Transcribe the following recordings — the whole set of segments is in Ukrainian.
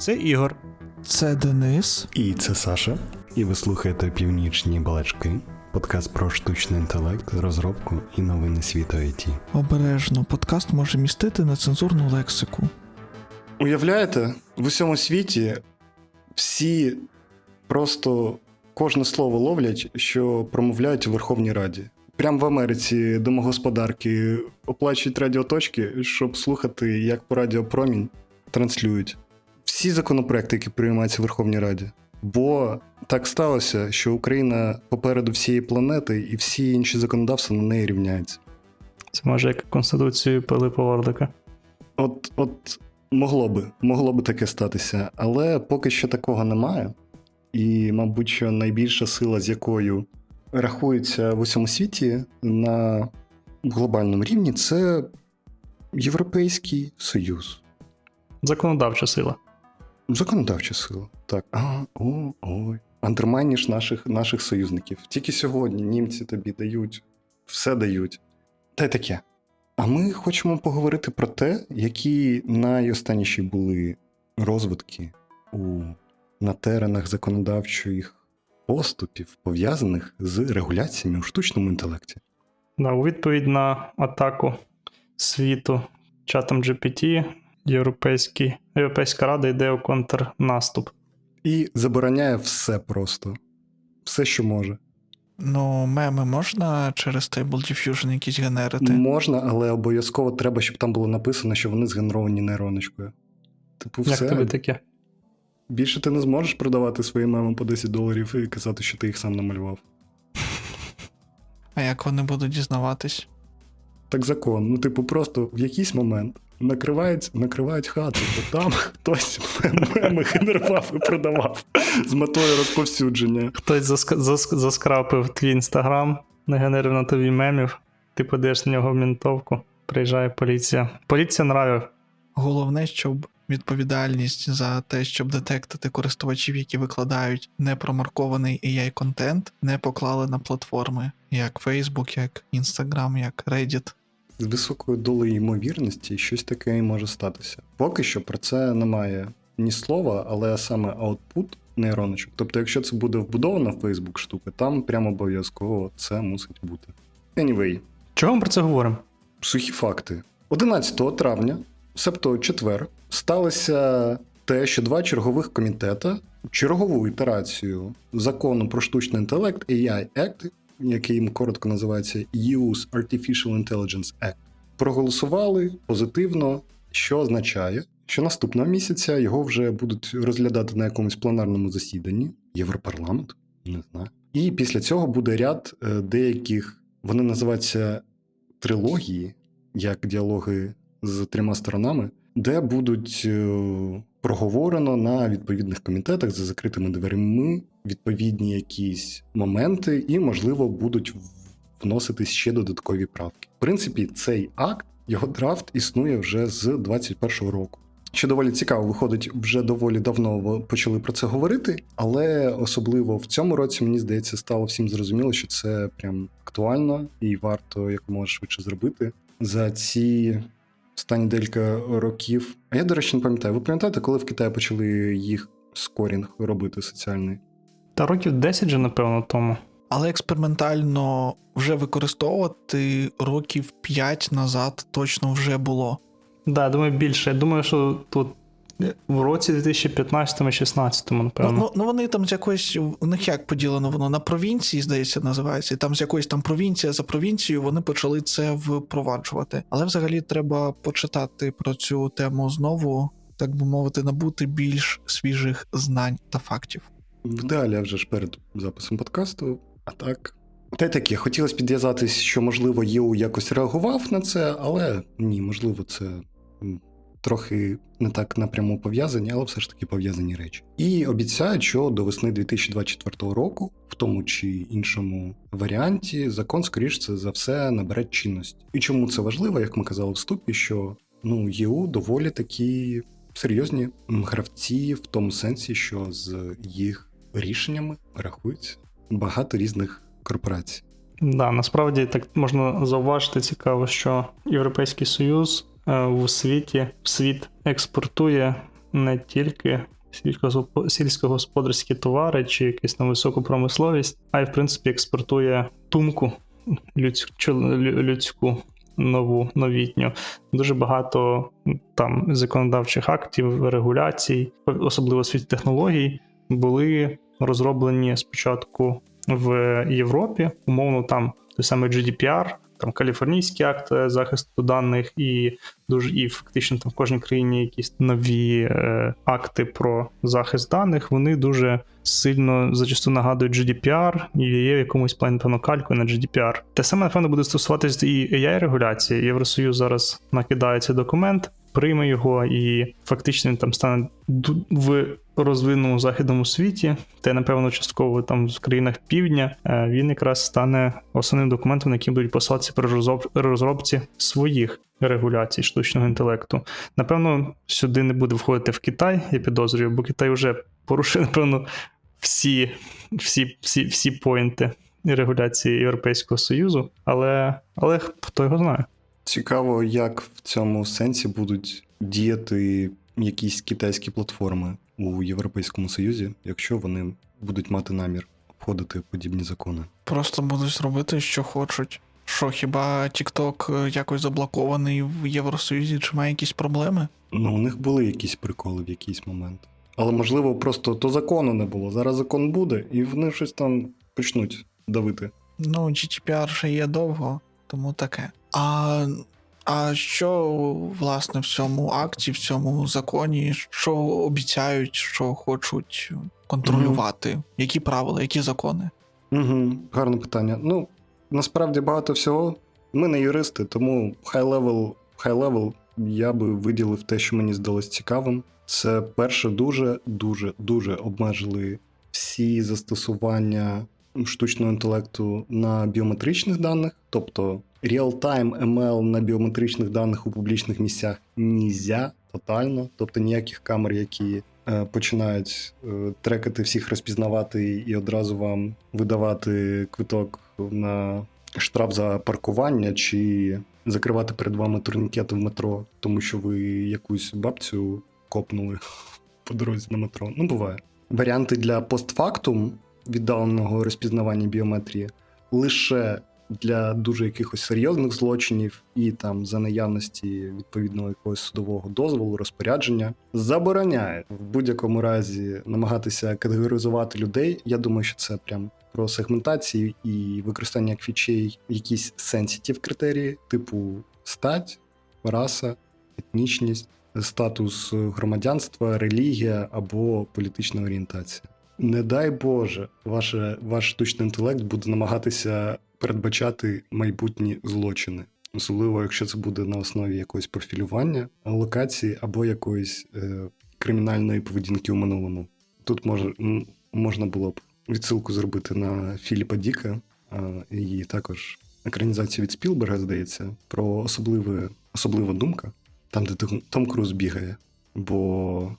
Це Ігор. Це Денис. І це Саша. І ви слухаєте Північні балачки, подкаст про штучний інтелект, розробку і новини світу IT. Обережно, подкаст може містити нецензурну лексику. Уявляєте, в усьому світі всі просто кожне слово ловлять, що промовляють у Верховній Раді. Прямо в Америці домогосподарки оплачують радіоточки, щоб слухати, як по радіопромінь транслюють. Всі законопроекти, які приймаються в Верховній Раді. Бо так сталося, що Україна попереду всієї планети, і всі інші законодавства на неї рівняються. Це може як конституцію Пилипа Орлика. От, от могло би, могло би таке статися, але поки що такого немає. І, мабуть, що найбільша сила, з якою рахується в усьому світі на глобальному рівні, це Європейський Союз. Законодавча сила. Законодавча сила. Так. А, о, ой. Андермайніш наших, наших союзників. Тільки сьогодні німці тобі дають, все дають. Та й таке. А ми хочемо поговорити про те, які найостанніші були розвитки у на теренах законодавчих поступів, пов'язаних з регуляціями у штучному інтелекті. Да, у відповідь на атаку світу чатом GPT, Європейський, Європейська Рада йде у контрнаступ. І забороняє все просто, все, що може. Ну, меми можна через Stable Diffusion якісь генерити? Можна, але обов'язково треба, щоб там було написано, що вони згенеровані нейроночкою. Типу, Як все. тобі таке? Більше ти не зможеш продавати свої меми по 10 доларів і казати, що ти їх сам намалював. А як вони будуть дізнаватись? Так закон. Ну, типу, просто в якийсь момент накривають, накривають хату, бо там хтось меми генерував і продавав з метою розповсюдження. Хтось заск- заск- заскрапив твій інстаграм, нагенерив на тобі мемів, ти подаєш на нього в мінтовку, приїжджає поліція. Поліція нравив. Головне, щоб відповідальність за те, щоб детектити користувачів, які викладають непромаркований AI контент, не поклали на платформи, як Facebook, як Instagram, як Reddit. З високою долею ймовірності щось таке і може статися. Поки що про це немає ні слова, але саме аутпут нейроночок. Тобто, якщо це буде вбудована в Facebook штука, там прямо обов'язково це мусить бути. Anyway, Чого ми про це говоримо? сухі факти. 11 травня, себто четвер, сталося те, що два чергових комітета чергову ітерацію закону про штучний інтелект AI Act, який коротко називається Use Artificial Intelligence Act, проголосували позитивно, що означає, що наступного місяця його вже будуть розглядати на якомусь пленарному засіданні Європарламент, не знаю. І після цього буде ряд е, деяких, вони називаються трилогії, як діалоги з трьома сторонами, де будуть е, проговорено на відповідних комітетах за закритими дверима відповідні якісь моменти, і, можливо, будуть в- вноситись ще додаткові правки. В принципі, цей акт, його драфт існує вже з 21-го року. Що доволі цікаво, виходить, вже доволі давно почали про це говорити, але особливо в цьому році, мені здається, стало всім зрозуміло, що це прям актуально і варто якомога швидше зробити за ці останні декілька років. А я, до речі, не пам'ятаю. Ви пам'ятаєте, коли в Китаї почали їх скорінг робити соціальний? Та років 10 же, напевно, тому. Але експериментально вже використовувати років 5 назад точно вже було. Да, думаю, більше. Я думаю, що тут в році 2015-16, Ну, напевно. ну, ну вони там з якоїсь у них як поділено воно на провінції, здається, називається. І там з якоїсь там провінція за провінцією вони почали це впроваджувати. Але взагалі треба почитати про цю тему знову, так би мовити, набути більш свіжих знань та фактів. В ідеалі вже ж перед записом подкасту, а так. Та й таке, хотілося підв'язатись, що, можливо, ЄУ якось реагував на це, але ні, можливо, це трохи не так напряму пов'язані, але все ж таки пов'язані речі. І обіцяють, що до весни 2024 року, в тому чи іншому варіанті, закон, скоріш за все, набере чинності. І чому це важливо, як ми казали в вступі, що ну, ЄУ доволі такі серйозні гравці в тому сенсі, що з їх рішеннями рахують багато різних корпорацій. Да, насправді так можна зауважити цікаво, що Європейський Союз е, у світі в світ експортує не тільки сільськогосп- сільськогосподарські товари чи якусь на високу промисловість, а й в принципі експортує думку людську, людську нову новітню. Дуже багато там законодавчих актів, регуляцій, особливо в світі технологій, були розроблені спочатку в Європі, умовно там той самий GDPR, там Каліфорнійський акт захисту даних, і дуже і фактично там в кожній країні якісь нові е, акти про захист даних. Вони дуже сильно зачасту нагадують GDPR і є в якомусь плані певно калькою на GDPR. Те саме напевно буде стосуватися і ai регуляції. Євросоюз зараз накидає цей документ. Прийме його, і фактично там стане в розвиненому західному світі, та напевно, частково там в країнах півдня, е, він якраз стане основним документом, на який будуть посилатися при розроб- розробці своїх регуляцій штучного інтелекту. Напевно, сюди не буде входити в Китай, я підозрюю, бо Китай вже порушив, напевно, всі, всі, всі, всі поінти регуляції Європейського Союзу, але, але хто його знає. Цікаво, як в цьому сенсі будуть діяти якісь китайські платформи у Європейському Союзі, якщо вони будуть мати намір входити подібні закони. Просто будуть робити, що хочуть. Що, хіба TikTok е, якось заблокований в Євросоюзі, чи має якісь проблеми? Ну, у них були якісь приколи в якийсь момент. Але можливо, просто то закону не було. Зараз закон буде, і вони щось там почнуть давити. Ну, GDPR ще є довго, тому таке. А, а що, власне, в цьому акті, в цьому законі, що обіцяють, що хочуть контролювати? Які правила, які закони? Угу, гарне питання. Ну, насправді багато всього. Ми не юристи, тому high-level, high-level я би виділив те, що мені здалось цікавим. Це перше, дуже, дуже, дуже обмежили всі застосування штучного інтелекту на біометричних даних, тобто real-time ML на біометричних даних у публічних місцях нельзя тотально, тобто ніяких камер, які е, починають е, трекати всіх, розпізнавати і одразу вам видавати квиток на штраф за паркування чи закривати перед вами турнікети в метро, тому що ви якусь бабцю копнули по дорозі на метро. Ну, буває. Варіанти для постфактум віддаленого розпізнавання біометрії лише для дуже якихось серйозних злочинів і там за наявності відповідного якогось судового дозволу, розпорядження забороняє в будь-якому разі намагатися категоризувати людей. Я думаю, що це прям про сегментацію і використання як фічей якісь сенситів критерії, типу стать, раса, етнічність, статус громадянства, релігія або політична орієнтація. Не дай Боже, ваше, ваш штучний інтелект буде намагатися передбачати майбутні злочини, особливо якщо це буде на основі якогось профілювання, локації або якоїсь е, кримінальної поведінки у минулому. Тут може, можна було б відсилку зробити на Філіпа Діка е, і також екранізацію від Спілберга, здається, про особливе, особлива думка, там, де Том- Круз бігає. Бо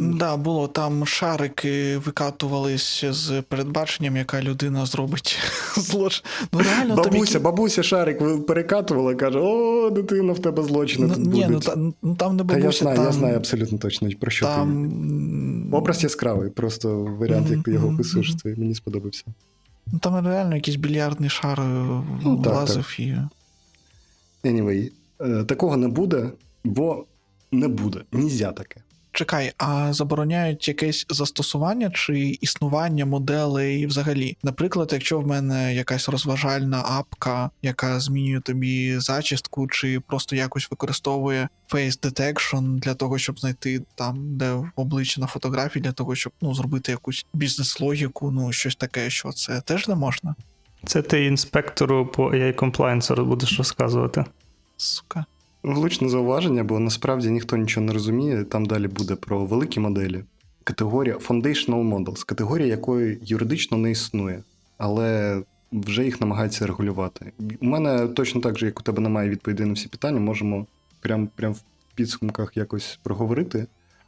Да, було там шарики викатувались з передбаченням, яка людина зробить злочин. Ну реально там бабуся, які- бабуся шарик перекатувала, каже: О, дитина, в тебе злочини Ну, тут ні, ну, та, ну там не Та я знаю, там, я знаю абсолютно точно про що там... ти. Образ яскравий, просто варіант, як ти його описуєш, це мені сподобався. Ну, там реально якийсь більярдний шар е, Ну, так, влазив і. Anyway, е, такого не буде, бо не буде. Нізя таке. Чекай, а забороняють якесь застосування чи існування моделей взагалі? Наприклад, якщо в мене якась розважальна апка, яка змінює тобі зачістку, чи просто якось використовує face detection для того, щоб знайти там, де обличчя на фотографії, для того, щоб ну зробити якусь бізнес-логіку, ну щось таке, що це теж не можна. Це ти інспектору по AI compliance будеш розказувати. Сука. Влучне зауваження, бо насправді ніхто нічого не розуміє. Там далі буде про великі моделі. Категорія Foundational Models, категорія якої юридично не існує, але вже їх намагаються регулювати. У мене точно так же, як у тебе немає відповідей на всі питання, можемо прям, прям в підсумках якось проговорити.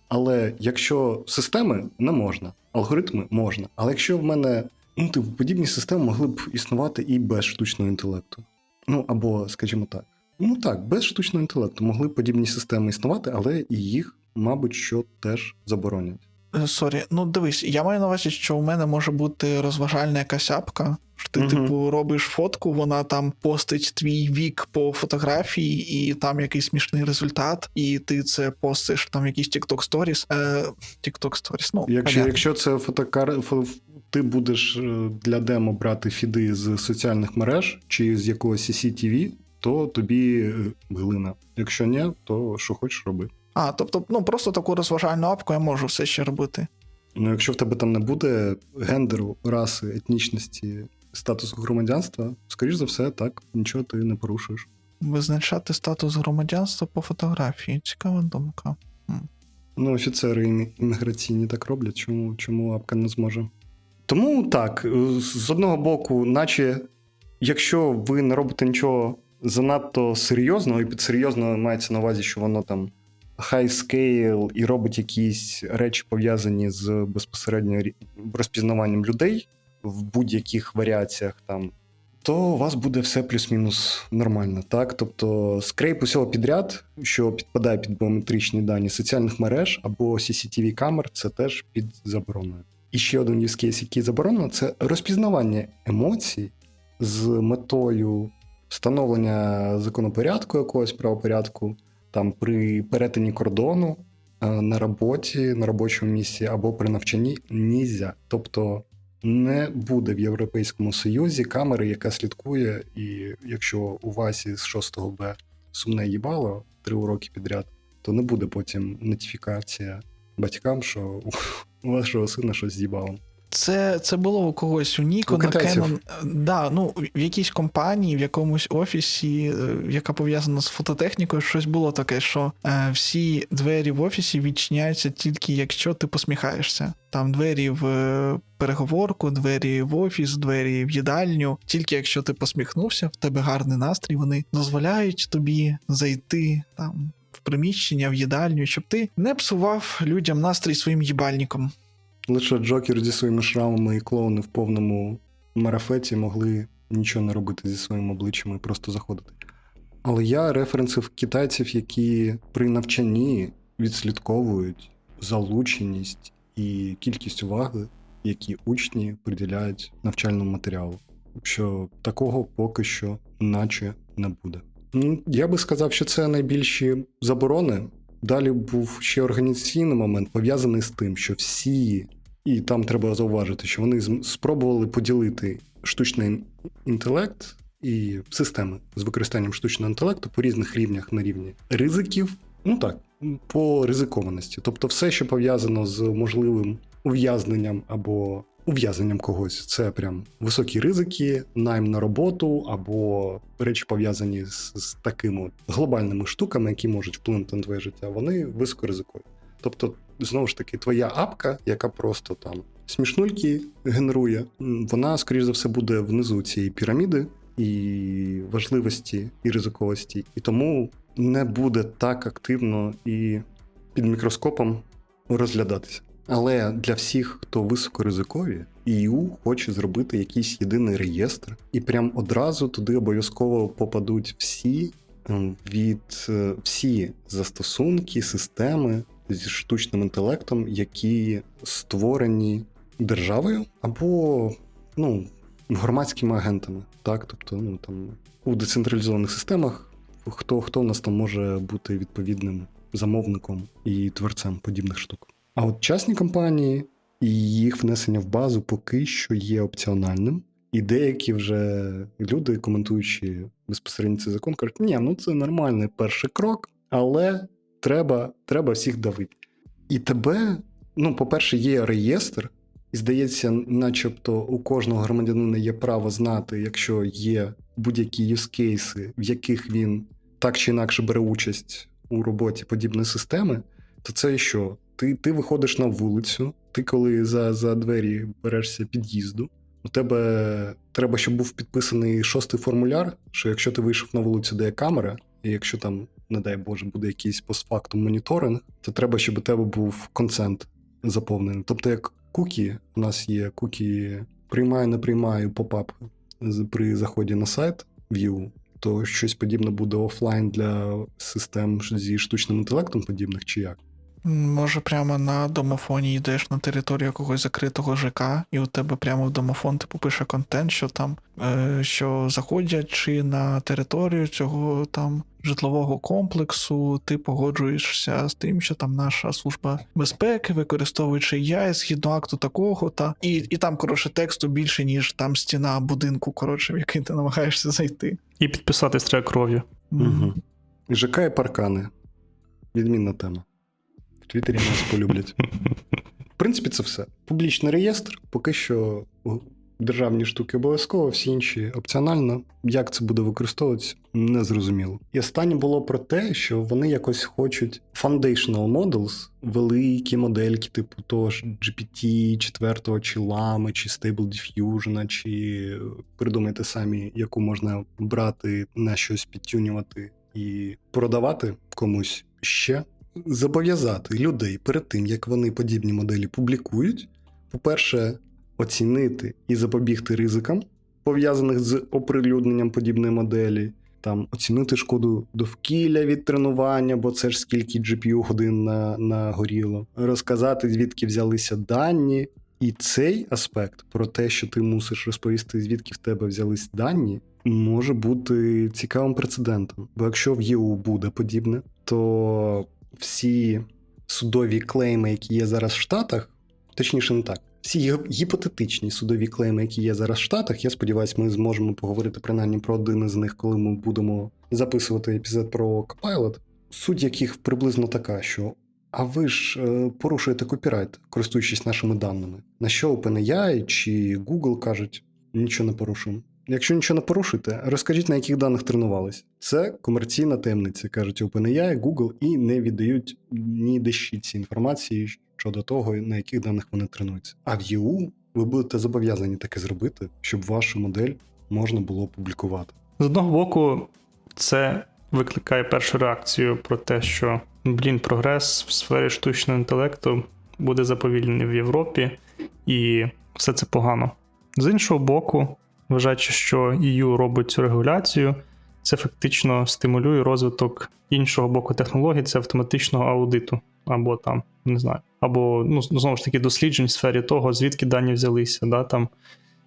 Але якщо системи не можна, алгоритми можна. Але якщо в мене ну, типу, подібні системи могли б існувати і без штучного інтелекту. Ну або, скажімо так. Ну так, без штучного інтелекту могли подібні системи існувати, але і їх мабуть, що теж заборонять. Е, Сорі, ну дивись, я маю на увазі, що у мене може бути розважальна якась апка. Що ти, Мгм. типу, робиш фотку, вона там постить твій вік по фотографії, і там якийсь смішний результат, і ти це постиш там якісь TikTok Stories. Е, TikTok Stories, ну, Якщо, понятно. якщо це фотокар... ти будеш е, для демо брати фіди з соціальних мереж чи з якогось CCTV, то тобі е, глина. Якщо ні, то що хочеш роби. А, тобто, ну просто таку розважальну апку я можу все ще робити. Ну, якщо в тебе там не буде гендеру, раси, етнічності, статусу громадянства, скоріш за все, так, нічого ти не порушуєш. Визначати статус громадянства по фотографії. Цікава думка. Ну, офіцери імміграційні так роблять, чому, чому апка не зможе. Тому так, з одного боку, наче якщо ви не робите нічого занадто серйозного, і під серйозно мається на увазі, що воно там high scale і робить якісь речі пов'язані з безпосередньо розпізнаванням людей в будь-яких варіаціях там. То у вас буде все плюс-мінус нормально, так? Тобто скрейп усього підряд, що підпадає під біометричні дані соціальних мереж або CCTV камер, це теж під забороною. І ще один use case, який заборонено, це розпізнавання емоцій з метою встановлення законопорядку якогось правопорядку, там при перетині кордону е, на роботі, на робочому місці або при навчанні нізя. Тобто не буде в Європейському Союзі камери, яка слідкує, і якщо у вас із 6 Б сумне їбало три уроки підряд, то не буде потім нотифікація батькам, що у вашого сина щось з'їбало. Це, це було у когось у Ніко У на китайців. Canon. Да, ну, в якійсь компанії, в якомусь офісі, е, яка пов'язана з фототехнікою, щось було таке, що е, всі двері в офісі відчиняються тільки якщо ти посміхаєшся. Там двері в е, переговорку, двері в офіс, двері в їдальню. Тільки якщо ти посміхнувся, в тебе гарний настрій, вони дозволяють тобі зайти там. В приміщення, в їдальню, щоб ти не псував людям настрій своїм їбальником. Лише Джокер зі своїми шрамами і клоуни в повному марафеті могли нічого не робити зі своїм обличчям і просто заходити. Але я референсив китайців, які при навчанні відслідковують залученість і кількість уваги, які учні приділяють навчальному матеріалу. Що такого поки що наче не буде. Я би сказав, що це найбільші заборони. Далі був ще організаційний момент, пов'язаний з тим, що всі, і там треба зауважити, що вони спробували поділити штучний інтелект і системи з використанням штучного інтелекту по різних рівнях на рівні ризиків, ну так, по ризикованості. Тобто, все, що пов'язано з можливим ув'язненням або ув'язненням когось, це прям високі ризики, найм на роботу або речі пов'язані з, з такими глобальними штуками, які можуть вплинути на твоє життя. Вони високо ризикують. Тобто, знову ж таки, твоя апка, яка просто там смішнульки генерує, вона, скоріш за все, буде внизу цієї піраміди і важливості і ризиковості, і тому не буде так активно і під мікроскопом розглядатися. Але для всіх, хто високоризикові, EU хоче зробити якийсь єдиний реєстр, і прям одразу туди обов'язково попадуть всі ем, від е, всі застосунки, системи зі штучним інтелектом, які створені державою або ну, громадськими агентами. Так, тобто, ну там у децентралізованих системах хто, хто в нас там може бути відповідним замовником і творцем подібних штук. А от частні компанії і їх внесення в базу поки що є опціональним. І деякі вже люди, коментуючи безпосередньо цей закон, кажуть, ні, ну це нормальний перший крок, але треба, треба всіх давити. І тебе, ну, по-перше, є реєстр, і здається, начебто у кожного громадянина є право знати, якщо є будь-які юзкейси, в яких він так чи інакше бере участь у роботі подібної системи, то це що? Ти, ти виходиш на вулицю, ти коли за, за двері берешся під'їзду, у тебе треба, щоб був підписаний шостий формуляр, що якщо ти вийшов на вулицю, де є камера, і якщо там, не дай Боже, буде якийсь постфактум моніторинг, то треба, щоб у тебе був консент заповнений. Тобто, як кукі, у нас є кукі приймаю, не приймаю попап при заході на сайт View, то щось подібне буде офлайн для систем зі штучним інтелектом подібних, чи як? Може, прямо на домофоні йдеш на територію якогось закритого ЖК, і у тебе прямо в домофон типу пише контент, що там е, що заходячи на територію цього там житлового комплексу, ти погоджуєшся з тим, що там наша служба безпеки, використовуючи яй згідно акту такого, та і, і там коротше тексту більше, ніж там стіна будинку, коротше, в який ти намагаєшся зайти. І підписатись треба кров'ю. Угу. ЖК і паркани. Відмінна тема. В Твіттері нас полюблять. В принципі, це все. Публічний реєстр, поки що державні штуки обов'язково, всі інші опціонально. Як це буде використовуватися, не зрозуміло. І останнє було про те, що вони якось хочуть foundational models, великі модельки, типу того ж GPT 4, чи Lama, чи Stable Diffusion, чи придумайте самі, яку можна брати на щось підтюнювати і продавати комусь ще. Зобов'язати людей перед тим, як вони подібні моделі публікують, по-перше, оцінити і запобігти ризикам, пов'язаних з оприлюдненням подібної моделі, там оцінити шкоду довкілля від тренування, бо це ж скільки GPU годин на, нагоріло, розказати, звідки взялися дані. І цей аспект про те, що ти мусиш розповісти, звідки в тебе взялись дані, може бути цікавим прецедентом. Бо якщо в ЄУ буде подібне, то всі судові клейми, які є зараз в Штатах, точніше, не так. Всі гі- гіпотетичні судові клейми, які є зараз в Штатах, я сподіваюся, ми зможемо поговорити принаймні про один із них, коли ми будемо записувати епізод про Copilot. Суть яких приблизно така, що а ви ж е, порушуєте копірайт, користуючись нашими даними. На що OpenAI чи Google кажуть, нічого не порушуємо. Якщо нічого не порушуєте, розкажіть, на яких даних тренувались. Це комерційна таємниця, кажуть OpenAI, Google, і не віддають ні дещиці інформації щодо того, на яких даних вони тренуються. А в ЄУ ви будете зобов'язані таке зробити, щоб вашу модель можна було публікувати. З одного боку, це викликає першу реакцію про те, що блін, прогрес в сфері штучного інтелекту буде заповільнений в Європі, і все це погано. З іншого боку, вважаючи, що EU робить цю регуляцію, це фактично стимулює розвиток іншого боку технологій, це автоматичного аудиту, або там, не знаю, або ну, знову ж таки досліджень в сфері того, звідки дані взялися, да, там,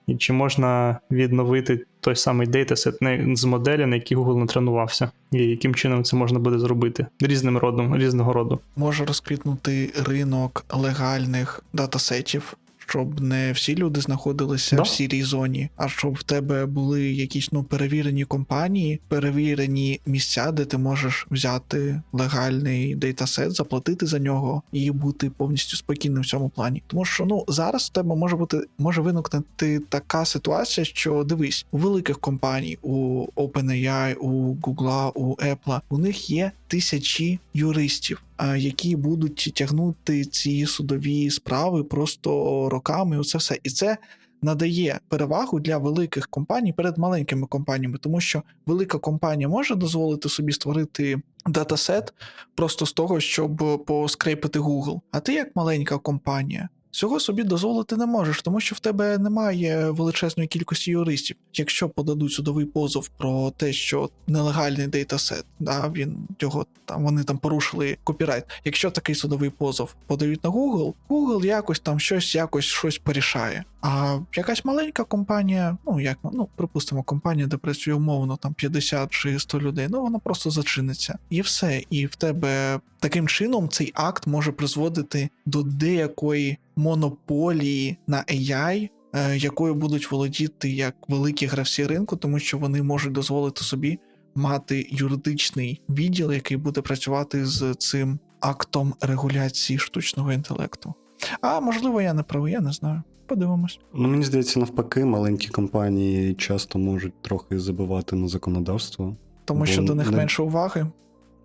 і чи можна відновити той самий дейтасет з моделі, на якій Google натренувався, і яким чином це можна буде зробити різним родом, різного роду. може розквітнути ринок легальних датасетів, щоб не всі люди знаходилися Да. в сірій зоні, а щоб в тебе були якісь ну перевірені компанії, перевірені місця, де ти можеш взяти легальний дейтасет, заплатити за нього і бути повністю спокійним в цьому плані. Тому що ну зараз в тебе може бути може виникнути така ситуація, що дивись, у великих компаній, у OpenAI, у Google, у Apple, у них є тисячі юристів, які будуть тягнути ці судові справи просто роками. Оце все. І це надає перевагу для великих компаній перед маленькими компаніями, тому що велика компанія може дозволити собі створити датасет просто з того, щоб поскрейпити Google. А ти, як маленька компанія, цього собі дозволити не можеш, тому що в тебе немає величезної кількості юристів. Якщо подадуть судовий позов про те, що нелегальний дейтасет, да, він його там вони там порушили копірайт. Якщо такий судовий позов подають на Google, Google якось там щось якось щось порішає. А якась маленька компанія, ну як ну припустимо, компанія, де працює умовно там 50 чи 100 людей, ну вона просто зачиниться. І все. І в тебе таким чином цей акт може призводити до деякої монополії на AI, е, якою будуть володіти як великі гравці ринку, тому що вони можуть дозволити собі мати юридичний відділ, який буде працювати з цим актом регуляції штучного інтелекту. А можливо, я не правий, я не знаю. Подивимось. Ну, мені здається, навпаки, маленькі компанії часто можуть трохи забивати на законодавство. Тому Бо що до них не- менше уваги.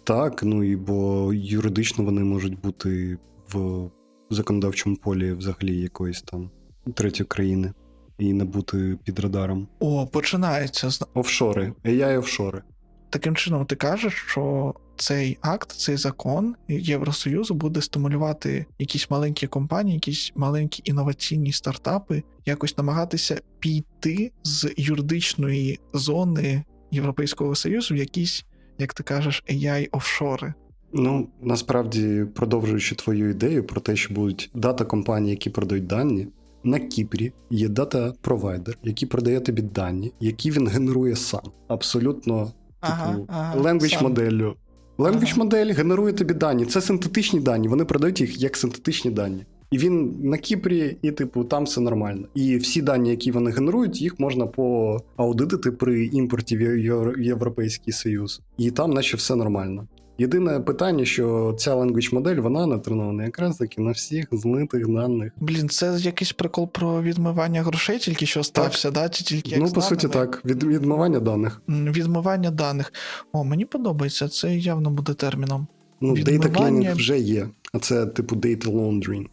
Так, ну і бо юридично вони можуть бути в законодавчому полі взагалі якоїсь там третьої країни і не бути під радаром. О, починається з Офшори, AI офшори. таким чином. Ти кажеш, що цей акт, цей закон Євросоюзу буде стимулювати якісь маленькі компанії, якісь маленькі інноваційні стартапи, якось намагатися піти з юридичної зони Європейського Союзу в якісь, як ти кажеш, AI офшори. Ну, насправді, продовжуючи твою ідею про те, що будуть дата компанії, які продають дані, на Кіпрі є дата-провайдер, який продає тобі дані, які він генерує сам. Абсолютно Ага, типу, ага, language сам. моделлю. Language модель генерує тобі дані. Це синтетичні дані. Вони продають їх як синтетичні дані. І він на Кіпрі, і типу там все нормально. І всі дані, які вони генерують, їх можна поаудитити при імпорті в Європейський Союз. І там, наче все нормально. Єдине питання, що ця language модель вона натренована якраз таки на всіх злитих даних. Блін, це якийсь прикол про відмивання грошей, тільки що стався, да? Чи тільки як ну, по суті, так. Від, відмивання даних. Відмивання даних. О, мені подобається, це явно буде терміном. Ну, data Відмивання- cleaning вже є, а це типу data laundering.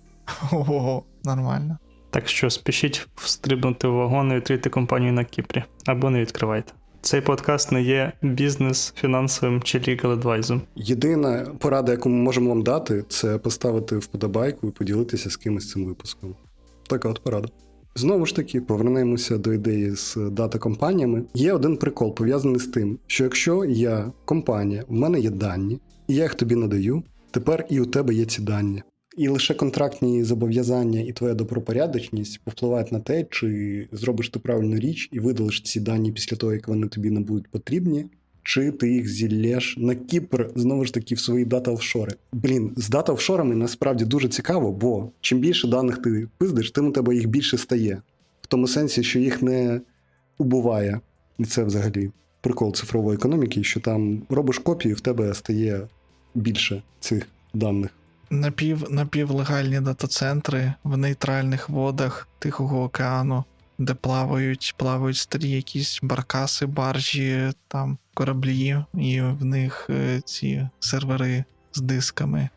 Ого, нормально. Так що спішіть встрибнути в вагон і відкрити компанію на Кіпрі або не відкривайте. Цей подкаст не є бізнес, фінансовим чи legal адвайзом. Єдина порада, яку ми можемо вам дати, це поставити вподобайку і поділитися з кимось цим випуском. Така от порада. Знову ж таки, повернемося до ідеї з дата компаніями. Є один прикол пов'язаний з тим, що якщо я компанія, в мене є дані, і я їх тобі надаю, тепер і у тебе є ці дані. І лише контрактні зобов'язання і твоя добропорядочність повпливають на те, чи зробиш ти правильну річ і видалиш ці дані після того, як вони тобі не будуть потрібні, чи ти їх зіллєш на Кіпр знову ж таки в свої дата офшори. Блін, з дата офшорами насправді дуже цікаво, бо чим більше даних ти пиздиш, тим у тебе їх більше стає. В тому сенсі, що їх не убуває. І це взагалі прикол цифрової економіки, що там робиш копії, в тебе стає більше цих даних. Напів, напівлегальні дата-центри в нейтральних водах Тихого океану, де плавають, плавають старі якісь баркаси, баржі, там кораблі, і в них е, ці сервери з дисками.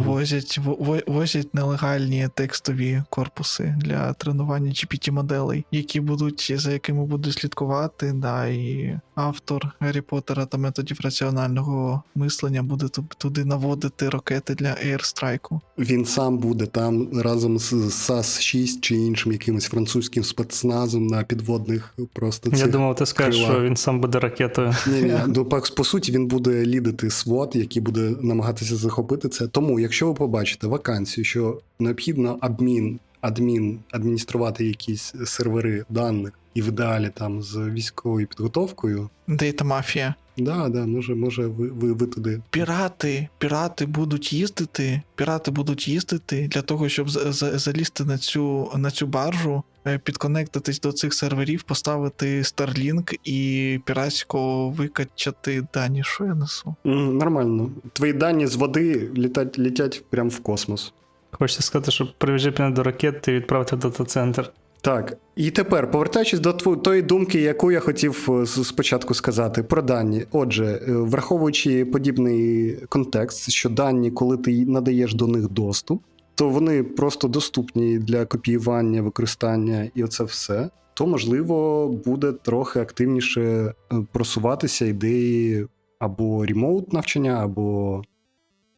Возять, во- во- возять нелегальні текстові корпуси для тренування GPT-моделей, які будуть, за якими будуть слідкувати, да, і автор Гаррі Поттера та методів раціонального мислення буде ту- туди наводити ракети для Airstrike. Він сам буде там разом з САС-6 чи іншим якимось французьким спецназом на підводних просто Я думав, ти скажеш, крила. що він сам буде ракетою. Ні, ні, ну, по, по суті, він буде лідити свод, який буде намагатися захопити це. Тому, якщо ви побачите вакансію, що необхідно адмін, адмін адмініструвати якісь сервери даних, і в ідеалі там з військовою підготовкою, Дейта мафія. Да, да, може, може, ви, ви, ви туди. Пірати, пірати будуть їздити, пірати будуть їздити для того, щоб за- за- залізти на цю, на цю баржу, е, підконектитись до цих серверів, поставити Starlink і піратсько викачати дані. Що я несу? Нормально. Твої дані з води літать, літять прямо в космос. Хочеться сказати, що привіжи мене до ракети і відправити в дата-центр. Так, і тепер, повертаючись до тої думки, яку я хотів е, спочатку сказати про дані. Отже, е, враховуючи подібний контекст, що дані, коли ти надаєш до них доступ, то вони просто доступні для копіювання, використання і оце все. То можливо буде трохи активніше е, просуватися ідеї або ремоут навчання, або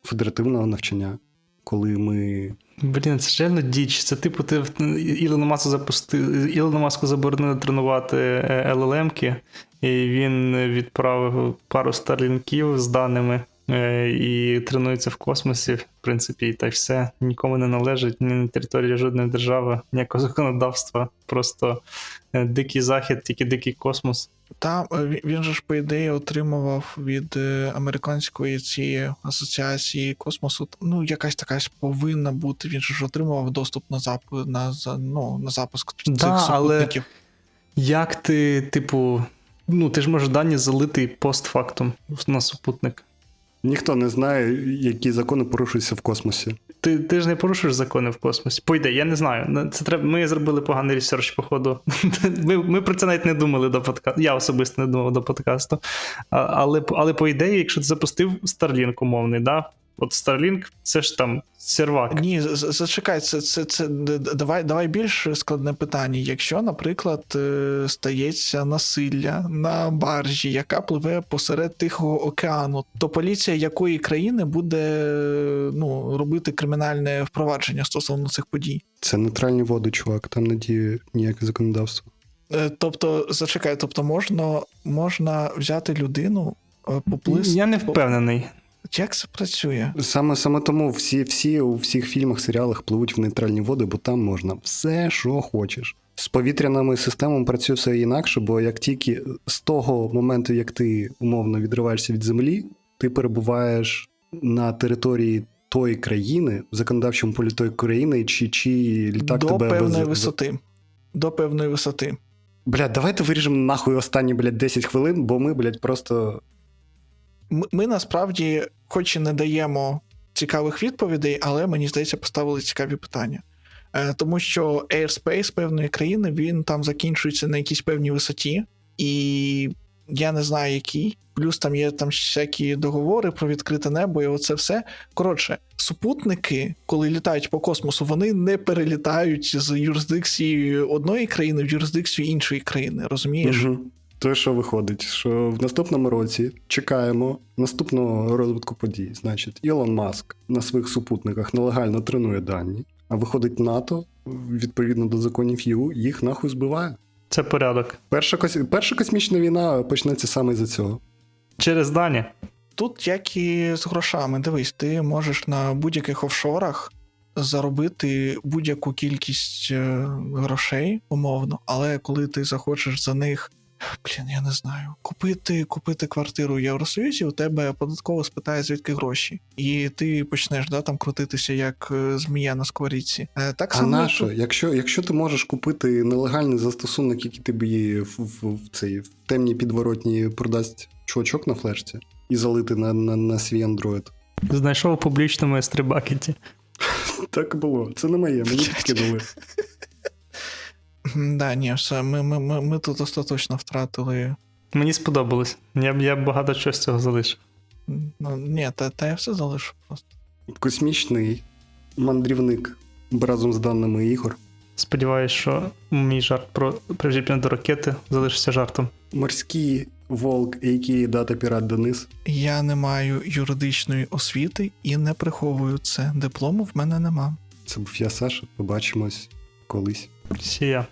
федеративного навчання, коли ми Блін, це реально діч. Це типу, ти Ілону Маску запустив. Ілону Маску заборонили тренувати е, LLM-ки, і він відправив пару старлінків з даними. Е, І тренується в космосі, в принципі, та й все. Нікому не належить, ні на території жодної держави, ніякого законодавства. Просто е, дикий захід, тільки дикий космос. Та е, він- же ж, по ідеї, отримував від американської цієї асоціації космосу. Ну, якась така повинна бути. Він же ж отримував доступ на зап... на, ну, на запуск цих Да, але- Як ти, типу, ну ти ж можеш дані залити постфактум на супутник. Ніхто не знає, які закони порушуються в космосі. Ти, ти ж не порушуєш закони в космосі. Пойде, я не знаю. Це треба. Ми зробили поганий ресерч, походу. Ми, ми про це навіть не думали до подкасту. Я особисто не думав до подкасту. А, але, але по ідеї, якщо ти запустив Starlink умовний, да? От Starlink це ж там сервак. Ні, зачекай, це, це, це давай, давай більш складне питання. Якщо, наприклад, е, стається насилля на баржі, яка пливе посеред Тихого океану, то поліція якої країни буде ну, робити кримінальне впровадження стосовно цих подій? Це нейтральні води, чувак, там не діє ніяке законодавство. Е, Тобто, зачекай, тобто можна, можна взяти людину, е, поплисти. Я не впевнений. Як це працює? Саме саме тому всі, всі у всіх фільмах, серіалах пливуть в нейтральні води, бо там можна все, що хочеш. З повітряними системами працює все інакше, бо як тільки з того моменту, як ти умовно відриваєшся від землі, ти перебуваєш на території тої країни, в законодавчому полі тої країни, чи, чи літак До тебе певної без- висоти. До певної висоти. Блядь, давайте виріжемо нахуй останні, блядь, 10 хвилин, бо ми, блядь, просто. Ми, ми насправді, хоч і не даємо цікавих відповідей, але мені здається, поставили цікаві питання. Е, тому що airspace певної країни він там закінчується на якійсь певній висоті, і я не знаю який. Плюс там є там всякі договори про відкрите небо, і оце все. Коротше, супутники, коли літають по космосу, вони не перелітають з юрисдикції одної країни в юрисдикцію іншої країни, розумієш? Угу. То що виходить, що в наступному році чекаємо наступного розвитку подій. Значить, Ілон Маск на своїх супутниках нелегально тренує дані, а виходить НАТО, відповідно до законів ЄУ, їх нахуй збиває. Це порядок. Перша, кос... Перша космічна війна почнеться саме з цього. Через дані. Тут як і з грошами, дивись, ти можеш на будь-яких офшорах заробити будь-яку кількість е, грошей, умовно, але коли ти захочеш за них. Блін, я не знаю. Купити, купити квартиру в Євросоюзі, у тебе податково спитає, звідки гроші. І ти почнеш да, там крутитися як е, змія на сковорідці. Е, Так А на що? Якщо, якщо ти можеш купити нелегальний застосунок, який тобі в, в, в, цей, в темній підворотні продасть чувачок на флешці і залити на, на, на свій Android. Знайшов у публічному S3 Так було. Це не моє, мені підкинули. Да, ні, все, ми, ми, ми, ми тут остаточно втратили. Мені сподобалось. Я б я багато чого з цього залишив. Ну, ні, та, та я все залишу просто. Космічний мандрівник разом з даними ігор. Сподіваюсь, що мій жарт про прижіплення до ракети залишиться жартом. Морський волк, який дата пірат Денис. Я не маю юридичної освіти і не приховую це. Диплому в мене нема. Це був я, Саша. Побачимось колись. şey yap.